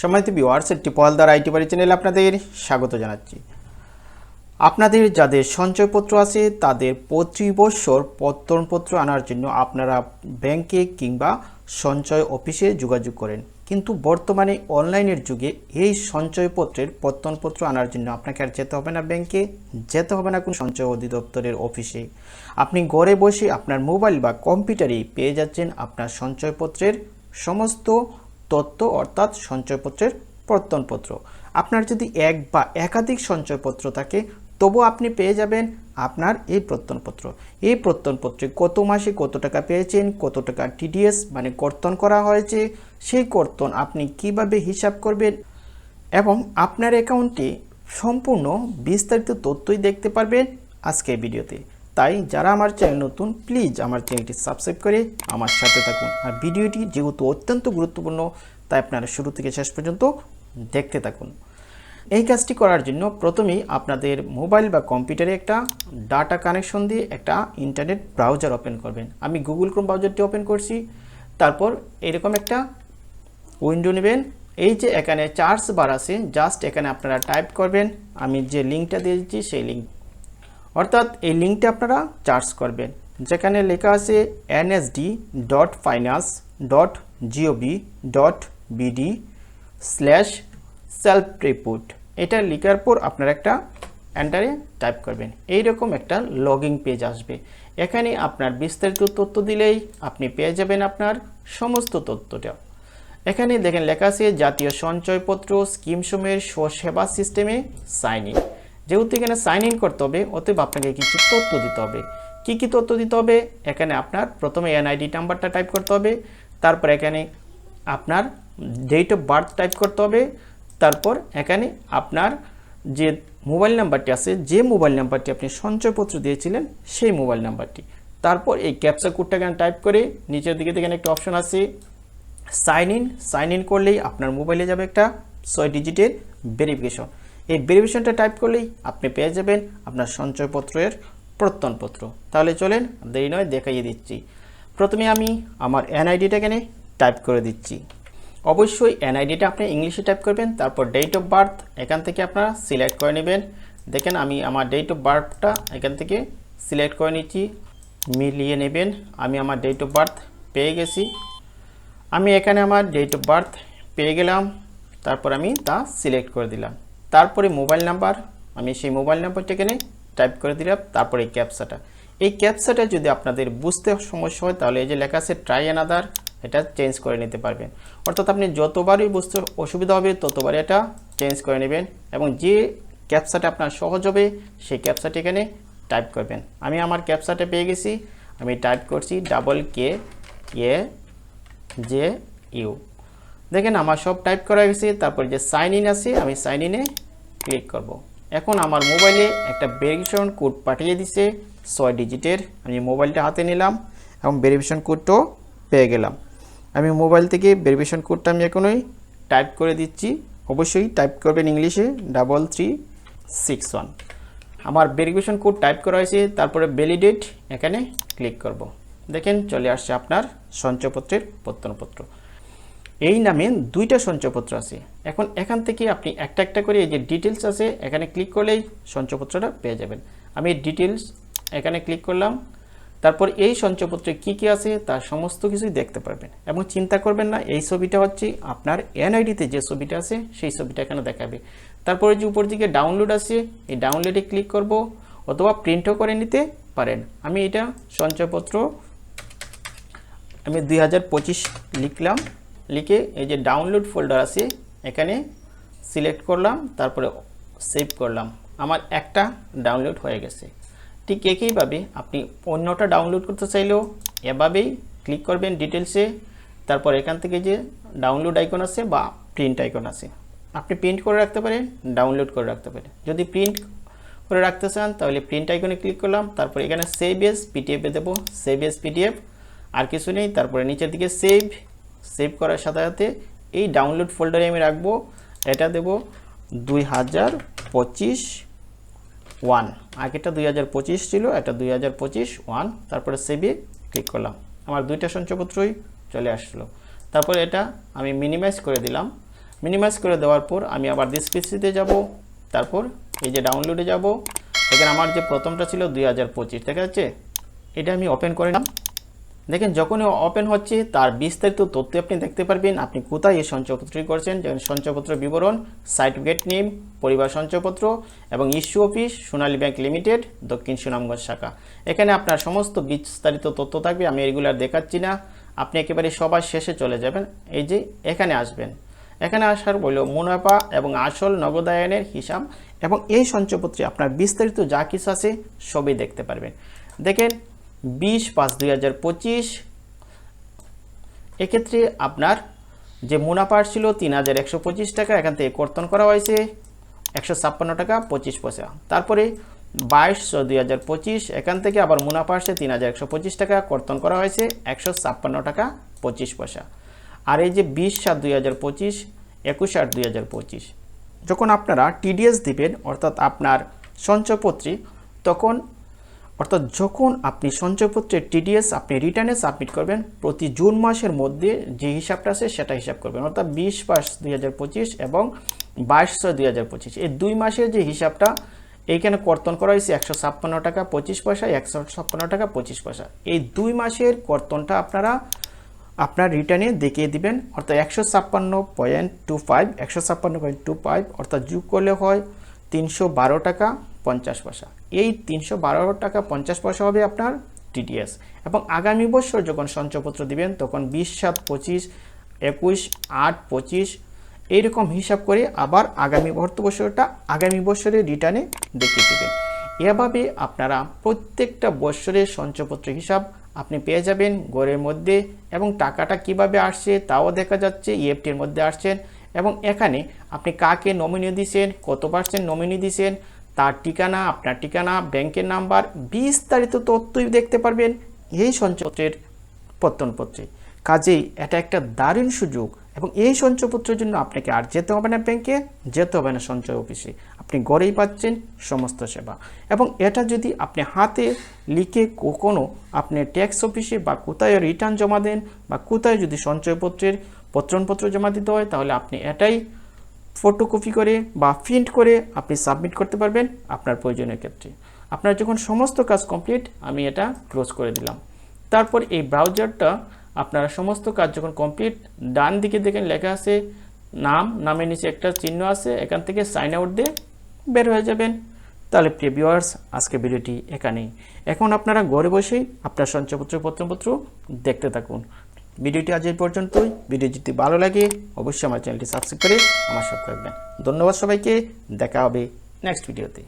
সম্মানিত ভিউয়ার্স একটি পলদার আইটি বাড়ি চ্যানেলে আপনাদের স্বাগত জানাচ্ছি। আপনাদের যাদের সঞ্চয়পত্র আছে, তাদের প্রতি বছর পত্তনপত্র আনার জন্য আপনারা ব্যাংকে কিংবা সঞ্চয় অফিসে যোগাযোগ করেন। কিন্তু বর্তমানে অনলাইনের যুগে এই সঞ্চয়পত্রের পত্তনপত্র আনার জন্য আপনাকে আর যেতে হবে না ব্যাংকে, যেতে হবে না কোন সঞ্চয় অধিদপ্তরের অফিসে। আপনি ঘরে বসে আপনার মোবাইল বা কম্পিউটারেই পেয়ে যাচ্ছেন আপনার সঞ্চয়পত্রের সমস্ত তথ্য অর্থাৎ সঞ্চয়পত্রের প্রত্যনপত্র আপনার যদি এক বা একাধিক সঞ্চয়পত্র থাকে, তবু আপনি পেয়ে যাবেন আপনার এই প্রত্যনপত্র এই প্রত্যনপত্রে কত মাসে কত টাকা পেয়েছেন, কত টাকা টিডিএস মানে কর্তন করা হয়েছে, সেই কর্তন আপনি কীভাবে হিসাব করবেন এবং আপনার অ্যাকাউন্টে সম্পূর্ণ বিস্তারিত তথ্যই দেখতে পারবেন আজকের ভিডিওতে। তাই যারা আমার চ্যানেল নতুন প্লিজ আমার চ্যানেলটি সাবস্ক্রাইব করে আমার সাথে থাকুন। আর ভিডিওটি যেহেতু অত্যন্ত গুরুত্বপূর্ণ, তাই আপনারা শুরু থেকে শেষ পর্যন্ত দেখতে থাকুন। এই কাজটি করার জন্য প্রথমেই আপনাদের মোবাইল বা কম্পিউটারে একটা ডাটা কানেকশন দিয়ে একটা ইন্টারনেট ব্রাউজার ওপেন করবেন। আমি গুগল ক্রোম ব্রাউজারটি ওপেন করছি। তারপর এরকম একটা উইন্ডো নেবেন। এই যে এখানে চার্জ বার আছে জাস্ট এখানে আপনারা টাইপ করবেন। আমি যে লিঙ্কটা দিয়েছি সেই লিঙ্ক অর্থাৎ এই লিঙ্কটা আপনারা চার্জ করবেন। যেখানে লেখা আছে NSD dot finance dot GOB dot BD slash self report এটা লেখার পর আপনারা একটা এন্টারে টাইপ করবেন। এইরকম একটা লগিং পেজ আসবে। এখানে আপনার বিস্তারিত তথ্য দিলেই আপনি পেয়ে যাবেন আপনার সমস্ত তথ্যটা। এখানে দেখেন লেখা আছে জাতীয় সঞ্চয়পত্র, স্কিম সমূহের সেবা সিস্টেমে সাইন ইন যেহেতু এখানে সাইন ইন করতে হবে, অতএব আপনাকে কিছু তথ্য দিতে হবে। কি কি তথ্য দিতে হবে? এখানে আপনার প্রথমে এনআইডি নাম্বারটা টাইপ করতে হবে, তারপর এখানে আপনার ডেট অফ বার্থ টাইপ করতে হবে, তারপর এখানে আপনার যে মোবাইল নাম্বারটি আছে, যে মোবাইল নাম্বারটি আপনি সঞ্চয়পত্র দিয়েছিলেন, সেই মোবাইল নাম্বারটি তারপর এই ক্যাপচা কোডটা এখানে টাইপ করে, নিচের দিকে দেখেন একটা অপশন আছে সাইন ইন সাইন ইন করলেই আপনার মোবাইলে যাবে একটা ছয় ডিজিটের ভেরিফিকেশন এই ভেরিফিকেশনটা টাইপ করলেই আপনি পেয়ে যাবেন আপনার সঞ্চয়পত্রের প্রত্যনপত্র। তাহলে চলেন, দেরি নয়, দেখাইয়ে দিচ্ছি। প্রথমে আমি আমার এনআইডিটা এখানে টাইপ করে দিচ্ছি। অবশ্যই এনআইডিটা আপনি ইংলিশে টাইপ করবেন, তারপর ডেট অফ বার্থ এখান থেকে আপনারা সিলেক্ট করে নেবেন। দেখেন, আমি আমার ডেট অফ বার্থটা এখান থেকে সিলেক্ট করে নিচ্ছি, মিলিয়ে নেবেন। আমি আমার ডেট অফ বার্থ পেয়ে গেছি। আমি এখানে আমার ডেট অফ বার্থ পেয়ে গেলাম, তারপর আমি তা সিলেক্ট করে দিলাম। তারপরে মোবাইল নাম্বার, আমি সেই মোবাইল নাম্বারটা এখানে টাইপ করে দিলাম, তারপরে এই ক্যাপসাটা এই ক্যাপসাটা যদি আপনাদের বুঝতে সমস্যা হয়, তাহলে এই যে লেখা আছে ট্রাই অ্যানাদার এটা চেঞ্জ করে নিতে পারবেন। অর্থাৎ আপনি যতবারই বুঝতে অসুবিধা হবে, ততবারই এটা চেঞ্জ করে নেবেন এবং যে ক্যাপসাটা আপনার সহজ হবে, সেই ক্যাপসাটি এখানে টাইপ করবেন। আমি আমার ক্যাপসাটা পেয়ে গেছি, আমি টাইপ করছি double K A J U দেখেন আমার সব টাইপ করা গেছে তারপর যে সাইন ইন আছে, আমি সাইন ইনে ক্লিক করব। এখন আমার মোবাইলে একটা ভেরিফিকেশন কোড পাঠিয়ে দিছে, ছয় ডিজিটের আমি মোবাইলটা হাতে নিলাম এবং ভেরিফিকেশন কোডটাও পেয়ে গেলাম। আমি মোবাইল থেকে ভেরিফিকেশন কোডটা আমি এখনই টাইপ করে দিচ্ছি। অবশ্যই টাইপ করবেন ইংলিশে ডাবল থ্রি সিক্স ওয়ান আমার ভেরিফিকেশন কোড টাইপ করা হয়েছে, তারপরে ভ্যালিডেট এখানে ক্লিক করব। দেখেন চলে আসছে আপনার সঞ্চয়পত্রের প্রত্যনপত্র। এই নামে দুইটা সঞ্চয়পত্র আছে। এখন এখান থেকে আপনি একটা একটা করে এই যে ডিটেলস আছে, এখানে ক্লিক করলেই সঞ্চয়পত্রটা পেয়ে যাবেন। আমি ডিটেলস এখানে ক্লিক করলাম। তারপর এই সঞ্চয়পত্রে কি কি আছে তার সমস্ত কিছুই দেখতে পারবেন। এবং চিন্তা করবেন না, এই ছবিটা হচ্ছে আপনার এনআইডিতে যে ছবিটা আছে, সেই ছবিটা এখানে দেখাবে। তারপরে যে উপর দিকে ডাউনলোড আছে, এই ডাউনলোডে ক্লিক করব অথবা প্রিন্টও করে নিতে পারেন। আমি এটা সঞ্চয়পত্র আমি দুই হাজার পঁচিশ লিখলাম। লিখে এই যে ডাউনলোড ফোল্ডার আছে, এখানে সিলেক্ট করলাম, তারপরে সেভ করলাম। আমার একটা ডাউনলোড হয়ে গেছে। ঠিক একইভাবে আপনি অন্যটা ডাউনলোড করতে চাইলেও এভাবেই ক্লিক করবেন ডিটেলসে তারপর এখান থেকে যে ডাউনলোড আইকন আছে বা প্রিন্ট আইকন আছে। আপনি প্রিন্ট করে রাখতে পারেন ডাউনলোড করে রাখতে পারেন। যদি প্রিন্ট করে রাখতে চান, তাহলে প্রিন্ট আইকনে ক্লিক করলাম, তারপর এখানে সেভ এস পিটিএফে দেবো। সেভ এস পিডিএফ আর কিছু নেই, তারপরে নিচের দিকে সেভ সেভ করার সাথে সাথে এই ডাউনলোড ফোল্ডারে আমি রাখব। এটা দেব দুই হাজার পঁচিশ ওয়ান আগেটা দুই হাজার পঁচিশ ছিল, এটা দুই হাজার পঁচিশ ওয়ান তারপরে সেভে ক্লিক করলাম। আমার দুইটা সঞ্চয়পত্রই চলে আসলো। তারপরে এটা আমি মিনিমাইজ করে দিলাম। মিনিমাইজ করে দেওয়ার পর আমি আবার ডিসপিসিতে যাব। তারপর এই যে ডাউনলোডে যাব। এখানে আমার যে প্রথমটা ছিল দুই হাজার পঁচিশ, দেখা যাচ্ছে? এটা আমি ওপেন করে নিলাম। দেখেন, যখনই ওপেন হচ্ছে, তার বিস্তারিত তথ্য আপনি দেখতে পারবেন। আপনি কোথায় এই সঞ্চয়পত্রটি করছেন? যেমন সঞ্চয়পত্র বিবরণ সার্টিফিকেট নেম পরিবার সঞ্চয়পত্র এবং issue office Sonali bank limited দক্ষিণ সুনামগঞ্জ শাখা। এখানে আপনার সমস্ত বিস্তারিত তথ্য থাকবে, আমি রেগুলার দেখাচ্ছি না। আপনি একেবারে সবার শেষে চলে যাবেন। এই যে, এখানে আসবেন। এখানে আসার বলল মুনাফা এবং আসল নগদায়নের হিসাব এবং এই সঞ্চয়পত্রে আপনার বিস্তারিত যা কিছু আছে, সবই দেখতে পারবেন। দেখেন বিশ পাঁচ দুই হাজার পঁচিশ। এক্ষেত্রে আপনার যে মুনাফা ছিল তিন হাজার একশো পঁচিশ টাকা, এখান থেকে কর্তন করা হয়েছে একশো ছাপ্পান্ন টাকা পঁচিশ পয়সা। তারপরে বাইশ দুই হাজার পঁচিশ, এখান থেকে আবার মুনাফা আসছে তিন হাজার একশো পঁচিশ টাকা, কর্তন করা হয়েছে একশো ছাপ্পান্ন টাকা পঁচিশ পয়সা। আর এই যে বিশ সাত দুই হাজার পঁচিশ, একুশ আট দুই হাজার পঁচিশ, যখন আপনারা টিডিএস দিবেন, অর্থাৎ আপনার সঞ্চয়পত্রে, তখন অর্থাৎ যখন আপনি সঞ্চয়পত্রের টিডিএস আপনি রিটার্নে সাবমিট করবেন, প্রতি জুন মাসের মধ্যে যে হিসাবটা আছে সেটা হিসাব করবেন। অর্থাৎ বিশ পাঁচ দুই এবং বাইশ ছয় দুই এই দুই মাসের যে হিসাবটা, এইখানে কর্তন করা হয়েছে একশো ছাপ্পান্ন টাকা পঁচিশ পয়সা, একশো ছাপ্পান্ন টাকা পঁচিশ পয়সা। এই দুই মাসের কর্তনটা আপনারা, আপনার রিটার্নে দেখিয়ে দিবেন। অর্থাৎ একশো ছাপ্পান্ন পয়েন্ট টু ফাইভ, একশো ছাপ্পান্ন পয়েন্ট টু ফাইভ, অর্থাৎ যোগ করলে হয় তিনশো বারো টাকা। পঞ্চাশ পয়সা। এই তিনশো বারো টাকা পঞ্চাশ পয়সা হবে আপনার টিডিএস এবং আগামী বছর যখন সঞ্চয়পত্র দিবেন, তখন বিশ সাত পঁচিশ, একুশ আট পঁচিশ, এইরকম হিসাব করে আবার আগামী অর্থ বছরটা আগামী বছরের রিটার্নে দেখিয়ে দেবেন। এভাবে আপনারা প্রত্যেকটা বছরের সঞ্চয়পত্র হিসাব আপনি পেয়ে যাবেন ঘরের মধ্যে এবং টাকাটা কীভাবে আসছে তাও দেখা যাচ্ছে ইএফটির মধ্যে আসছেন এবং এখানে আপনি কাকে নমিনি দিয়েছেন কত পার্সেন্ট নমিনি দিয়েছেন তার ঠিকানা, আপনার ঠিকানা, ব্যাংকের নাম্বার, বিস্তারিত তথ্যই দেখতে পারবেন এই সঞ্চয়পত্রের পত্তনপত্রে কাজেই এটা একটা দারুণ সুযোগ এবং এই সঞ্চয়পত্রের জন্য আপনাকে আর যেতে হবে না ব্যাংকে, যেতে হবে না সঞ্চয় অফিসে। আপনি ঘরেই পাচ্ছেন সমস্ত সেবা এবং এটা যদি আপনি হাতে লিখে কখনো আপনি ট্যাক্স অফিসে বা কোথায় রিটার্ন জমা দেন বা কোথায় যদি সঞ্চয়পত্রের পত্রনপত্র জমা দিতে হয়, তাহলে আপনি এটাই ফটোকপি করে বা প্রিন্ট করে আপনি সাবমিট করতে পারবেন আপনার প্রয়োজনীয় ক্ষেত্রে। আপনার যখন সমস্ত কাজ কমপ্লিট, আমি এটা ক্লোজ করে দিলাম। তারপর এই ব্রাউজারটা, আপনারা সমস্ত কাজ যখন কমপ্লিট, ডান দিকে দেখেন লেখা আছে, নাম, নামের নিচে একটা চিহ্ন আছে, এখান থেকে সাইন আউট দিয়ে বের হয়ে যাবেন। তাহলে প্রিয় ভিউয়ার্স আজকে ভিডিওটি এখানেই। এখন আপনারা ঘরে বসেই আপনার সঞ্চয়পত্র, পত্রপত্র দেখতে থাকুন। ভিডিওটি আজ এই পর্যন্তই। ভিডিও যদি ভালো লাগে, অবশ্যই আমার চ্যানেলটি সাবস্ক্রাইব করে আমার সাথে থাকবেন। ধন্যবাদ সবাইকে। দেখা হবে নেক্সট ভিডিওতে।